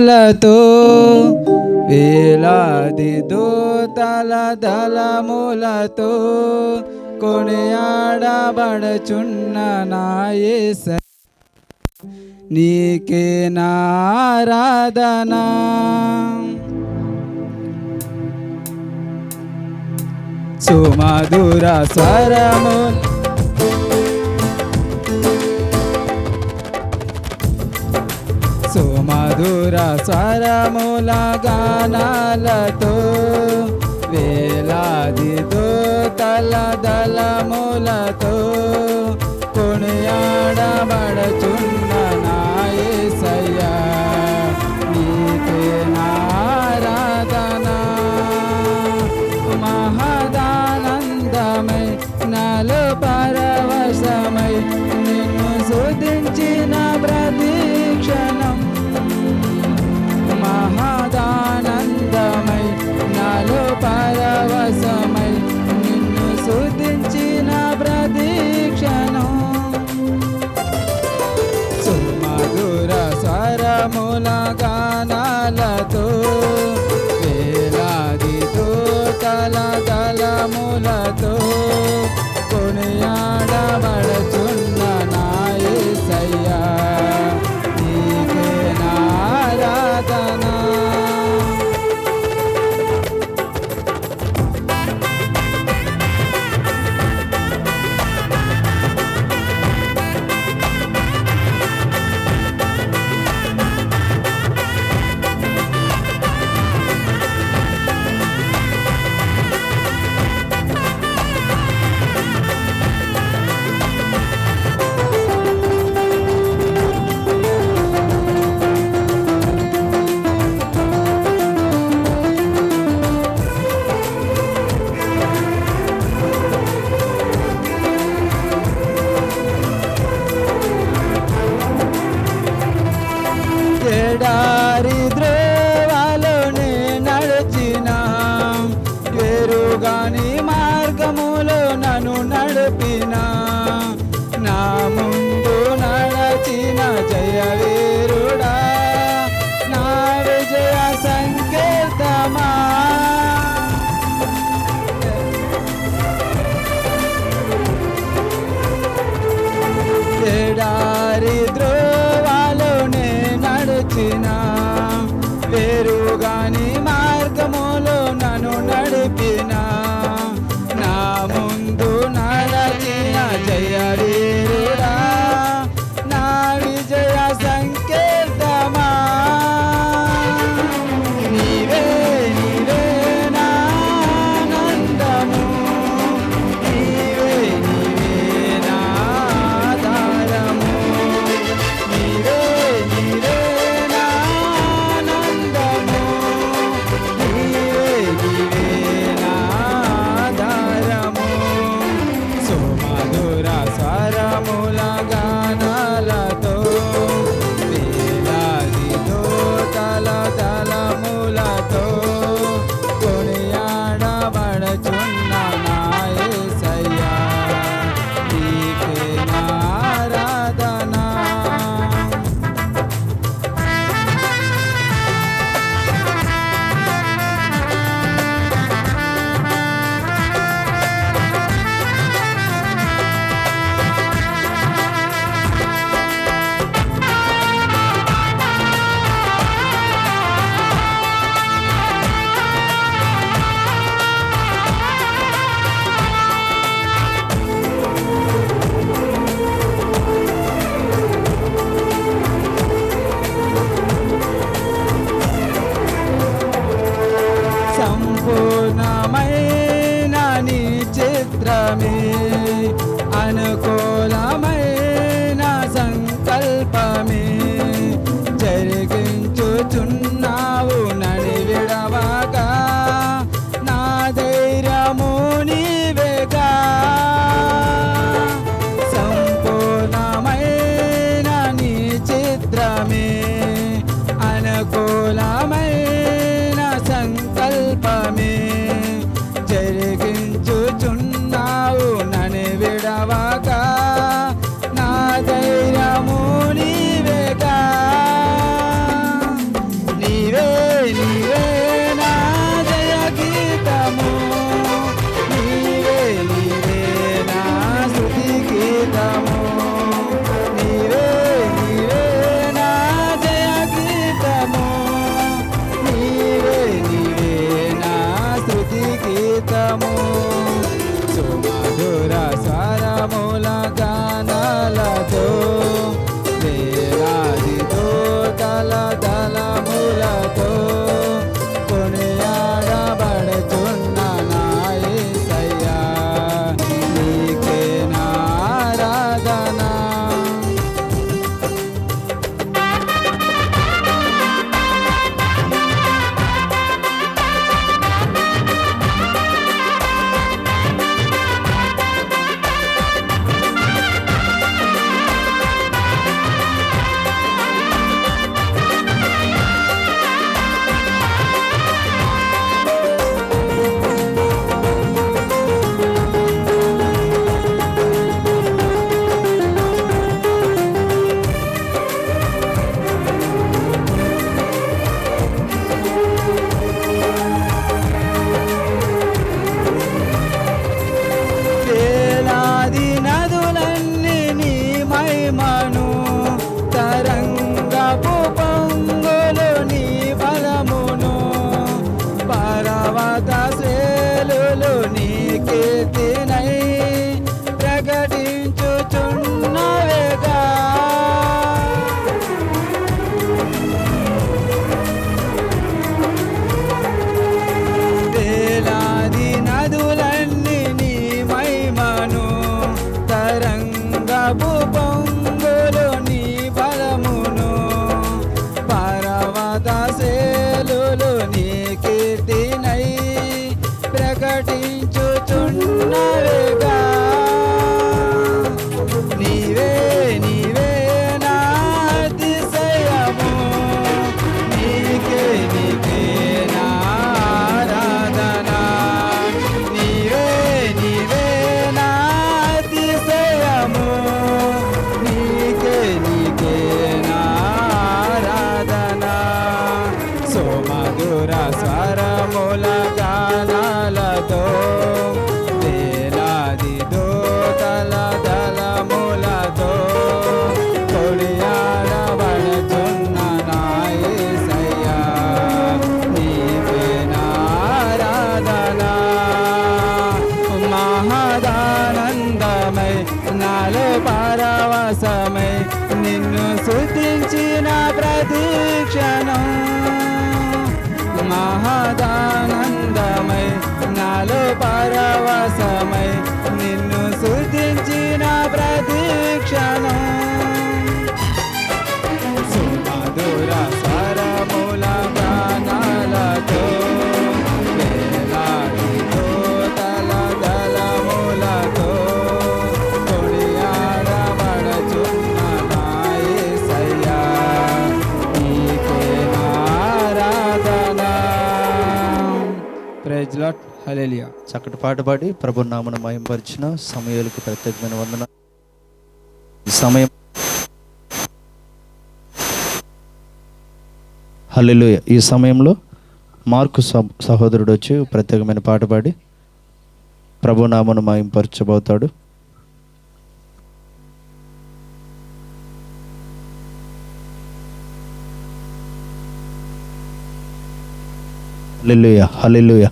దళములతో వేలాది దూతల దళములతో కొనియాడబడుచున్న నాయస నీకే నారాధనా సుమధుర స్వరము సురస్వరముల గానాలతో వేలాది దూతల దళములతో కొనియాడబడచున్న నాయసయ్యా నీకే నారాధనా మహదానందమై నలు పర పరవశమై నిన్ను శుద్ధించిన ప్రదీక్షను. సుమధుర స్వరముల గానాలతో వేలాది దూతల దళములతో desert. I క్షణం మహదానందమై నాలో పరవశమై నిన్ను శుద్ధించిన ప్రతి క్షణం. చక్కటి పాట పాడి ప్రభు నామన మయంపరిచిన సమయాలకు ప్రత్యేకమైన వందన. ఈ సమయం హల్లు ఈ సమయంలో మార్కు సహ- సహోదరుడు వచ్చి ప్రత్యేకమైన పాట పాడి ప్రభు నామను మయంపరచబోతాడు హల్లెలూయ హల్లెలూయ.